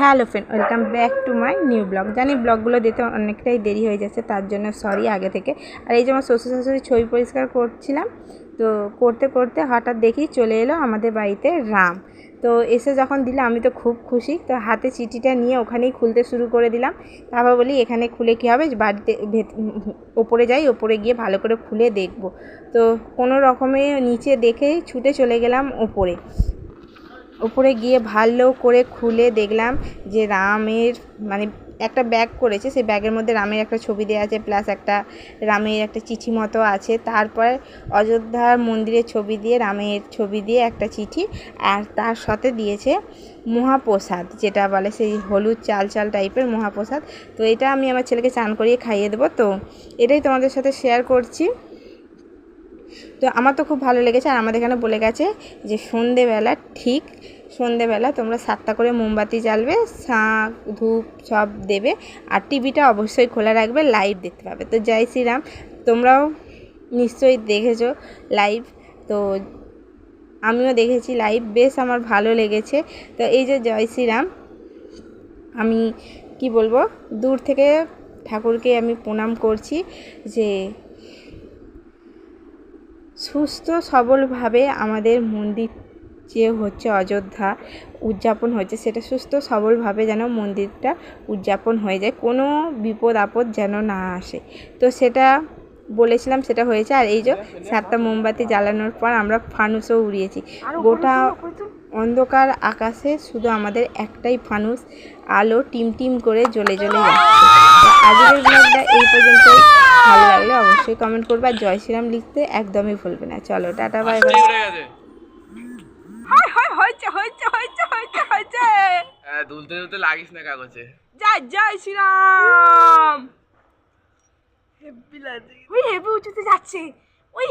hello friend, welcome back to my new blog. জানি ব্লগগুলো দিতে অনেকটাই দেরি হয়ে যাচ্ছে, তার জন্য সরি আগে থেকে। আর এই যে আমার শ্বশুর শাশুড়ি ছবি পরিষ্কার করছিলাম, তো করতে করতে হঠাৎ দেখি চলে এলো আমাদের বাড়িতে রাম। তো এসে যখন দিল, আমি তো খুব খুশি, তো হাতে চিঠিটা নিয়ে ওখানেই খুলতে শুরু করে দিলাম। তারপর বলি, এখানে খুলে কী হবে? বাড়িতে ওপরে যাই, ওপরে গিয়ে ভালো করে খুলে দেখব। তো কোনো রকমে নিচে দেখেই ছুটে চলে গেলাম ওপরে। উপরে গিয়ে ভালো করে খুলে দেখলাম যে রামের মানে একটা ব্যাগ করেছে, সেই ব্যাগের মধ্যে রামের একটা ছবি দেওয়া আছে প্লাস একটা রামের একটা চিঠি মতো আছে। তারপর অযোধ্যার মন্দিরের ছবি দিয়ে, রামের ছবি দিয়ে একটা চিঠি, আর তার সাথে দিয়েছে মহাপ্রসাদ, যেটা বলে সেই হলুদ চাল চাল টাইপের মহাপ্রসাদ। তো এটা আমি আমার ছেলেকে চান করিয়ে খাইয়ে দেবো। তো এটাই তোমাদের সাথে শেয়ার করছি। তো আমার তো খুব ভালো লেগেছে আর আমাদের এখানে বলে গেছে যে সন্ধেবেলা ঠিক সন্ধেবেলা তোমরা সাতটা করে মোমবাতি জ্বালবে, শাঁখ, ধূপ সব দেবে আর টিভিটা অবশ্যই খোলা রাখবে লাইভ দেখতে পাবে। তো জয় শ্রীরাম, তোমরাও নিশ্চয়ই দেখেছ লাইভ তো আমিও দেখেছি লাইভ বেশ আমার ভালো লেগেছে। তো এই যে জয় শ্রীরাম, আমি কি বলব, দূর থেকে ঠাকুরকে আমি প্রণাম করছি যে সুস্থ সবলভাবে আমাদের মন্দির যে হচ্ছে অযোধ্যা উদযাপন হচ্ছে সেটা সুস্থ সবলভাবে যেন মন্দিরটা উদযাপন হয়ে যায় কোনো বিপদ আপদ যেন না আসে। তো সেটা বলেছিলাম সেটা হয়েছে। আর এই যে সাতটা মোমবাতি জ্বালানোর পর আমরা ফানুসও উড়িয়েছি। গোটা অন্ধকার আকাশে শুধু আমাদের একটাই ফানুস আলো টিম টিম করে জ্বলে জ্বলে যাচ্ছে। তো আজকের ব্লগটা এই পর্যন্ত ভালো লাগলে অবশ্যই কমেন্ট করবে আর জয় শ্রীরাম লিখতে একদমই ভুলবে না। চলো টাটা বাই বাই দুলতে দুলতে লাগিস না কাগজে। জয় জয় শ্রীরাম। ওই হেব্বি উঁচুতে যাচ্ছে। ওই